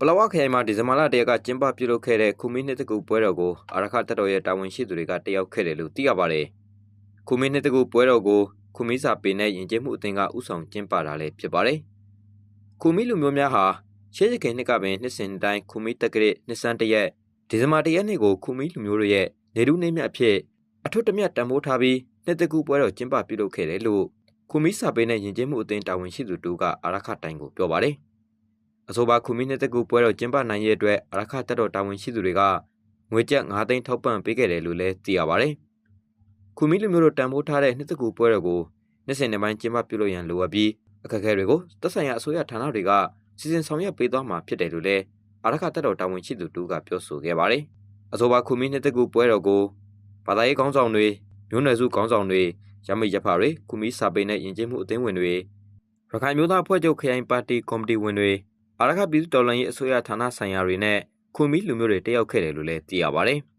ပလောဝခရိုင်မှာဒီဇင်ဘာလတရက်ကကျင်းပပြုလုပ်ခဲ့တဲ့ခုမင်းနှစ်တကူပွဲတော်ကိုအာရခတက်တော်ရဲ့တာဝန်ရှိသူတွေကတက်ရောက်ခဲ့တယ်လို့သိရပါတယ်။ခုမင်းနှစ်တကူပွဲတော်ကိုခုမင်းစာပေနဲ့ယဉ်ကျေးမှုအသင်းကဥဆောင်ကျင်းပတာလည်းဖြစ်ပါတယ်။ခုမင်းလူမျိုးများဟာရှေးစခင်နှစ်ကပင်နှစ်စဉ်တိုင်းခုမင်းတက်ကရစ်နှစ်စန်းတရက်ဒီဇင်ဘာတရက်နေ့ကိုခုမင်းလူမျိုးတို့ရဲ့နေလူနေမြတ်အဖြစ်အထွတ်တမြတ်တံမိုးထားပြီးနှစ်တကူပွဲတော်ကျင်းပပြုလုပ်ခဲ့တယ်လို့ခုမင်းစာပေနဲ့ယဉ်ကျေးမှုအသင်းတာဝန်ရှိသူတို့ကအာရခတိုင်ကိုပြောပါတယ်။ အဆိုပါခုမီနှစ်တကူပွဲတော်ကျင်းပနိုင်ရဲ့အတွက်အရခတက်တော်တာဝန်ရှိသူတွေကငွေကျပ်9သိန်းထောက်ပံ့ပေးခဲ့တယ်လို့လည်းသိရပါဗျ။ခုမီလူမျိုးတို့တန်ဖိုးထားတဲ့နှစ်တကူပွဲတော်ကိုနှစ်စဉ်နှစ်ပိုင်းကျင်းပပြုလုပ်ရန်လိုအပ်ပြီးအခက်အခဲတွေကိုသက်ဆိုင်ရာအစိုးရဌာနတွေကစီစဉ်ဆောင်ရွက်ပေးသွားမှာဖြစ်တယ်လို့လည်းအရခတက်တော်တာဝန်ရှိသူတို့ကပြောဆိုခဲ့ပါတယ်။အဆိုပါခုမီနှစ်တကူပွဲတော်ကိုဘာသာရေးခေါင်းဆောင်တွေမျိုးနွယ်စုခေါင်းဆောင်တွေရမိရဖတွေခုမီစာပေနဲ့ယဉ်ကျေးမှုအသင်းဝင်တွေရခိုင်မျိုးသားအဖွဲ့ချုပ်ခရိုင်ပါတီကော်မတီဝင်တွေ အာရခပြည်သူတော်လှန်ရေးအစိုးရဌာနဆိုင်ရာတွေနဲ့ခွန်မီလူမျိုးတွေတက်ရောက်ခဲ့တယ်လို့လည်းသိရပါတယ်။